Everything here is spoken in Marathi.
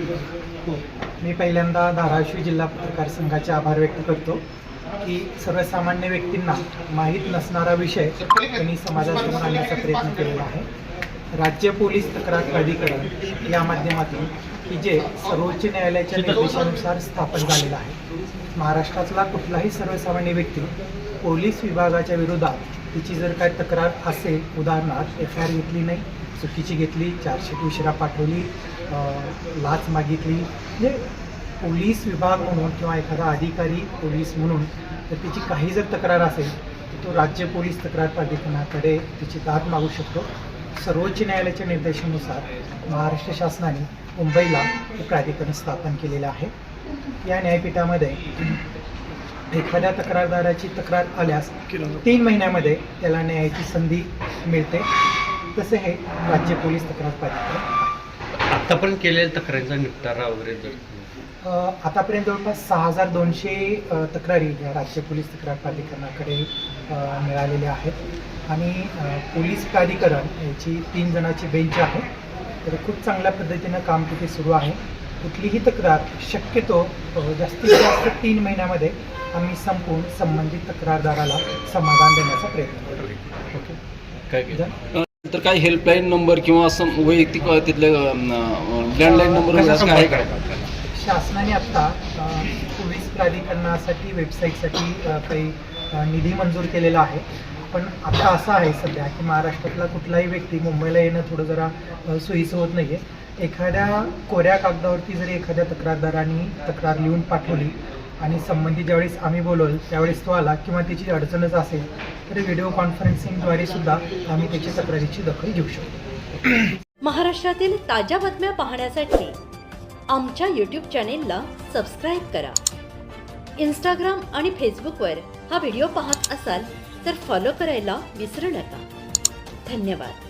हो. मी पहिल्यांदा धाराशिव जिल्हा पत्रकार संघाचे आभार व्यक्त करतो की सर्वसामान्य व्यक्तींना माहीत नसणारा विषय त्यांनी समाजासमोर आणण्याचा प्रयत्न केलेला आहे. राज्य पोलीस तक्रार प्राधिकरण या माध्यमातून की जे सर्वोच्च न्यायालयाच्या निर्देशानुसार स्थापन झालेलं आहे. महाराष्ट्रातला कुठलाही सर्वसामान्य व्यक्ती पोलीस विभागाच्या विरोधात तिची जर काय तक्रार असेल उदाहरणार्थ एफ आय आर घेतली नाही चुकीची घेतली चार्जशीट उशिरा पाठवली लाच मागितली म्हणजे पोलीस विभाग म्हणून किंवा एखादा अधिकारी पोलीस म्हणून तर तिची काही जर तक्रार असेल तर तो राज्य पोलीस तक्रार प्राधिकरणाकडे तिची दाद मागू शकतो. सर्वोच्च न्यायालयाच्या निर्देशानुसार महाराष्ट्र शासनाने मुंबईला हे प्राधिकरण स्थापन केलेलं आहे. या न्यायपीठामध्ये एखाद्या तक्रारदाराची तक्रार आल्यास तीन महिन्यामध्ये त्याला न्यायाची संधी मिळते. तसे हे राज्य पोलीस तक्रार प्राधिकरण आतापर्यंत केलेल्या तक्रारींचा निपटारा वगैरे जर आतापर्यंत जवळपास सहा हजार दोनशे तक्रारी या राज्य पोलीस तक्रार प्राधिकरणाकडे मिळालेल्या आहेत. आणि पोलीस प्राधिकरण याची तीन जणाची बेंच आहे. तर खूप चांगल्या पद्धतीनं काम तिथे सुरू आहे. कुठलीही तक्रार शक्यतो जास्तीत जास्त तीन महिन्यामध्ये आम्ही संपवून संबंधित तक्रारदाराला समाधान देण्याचा प्रयत्न करतो ओके. काय केलं? तर काही हेल्पलाईन नंबर किंवा असं वैयक्तिक तिथले लँडलाईन नंबर काय शासनाने आत्ता पोलीस प्राधिकरणासाठी वेबसाईटसाठी काही निधी मंजूर केलेला आहे. पण आता असं आहे सध्या की महाराष्ट्रातला कुठलाही व्यक्ती मुंबईला येणं थोडं जरा सोयीचं होत नाही आहे एखाद्या कोऱ्या कागदावरती जरी एखाद्या तक्रारदारांनी तक्रार लिहून पाठवली आणि संबंधित ज्यावेळेस आम्ही बोलवल त्यावेळेस तो आला किंवा त्याची अडचणच असेल तर व्हिडिओ कॉन्फरन्सिंगद्वारे सुद्धा आम्ही त्याची तक्रारीची दखल घेऊ शकतो. महाराष्ट्रातील ताज्या बातम्या पाहण्यासाठी आमच्या यूट्यूब चॅनेलला सबस्क्राईब करा. इंस्टाग्राम आणि फेसबुकवर हा व्हिडिओ पाहत असाल तर फॉलो करायला विसरू नका. धन्यवाद.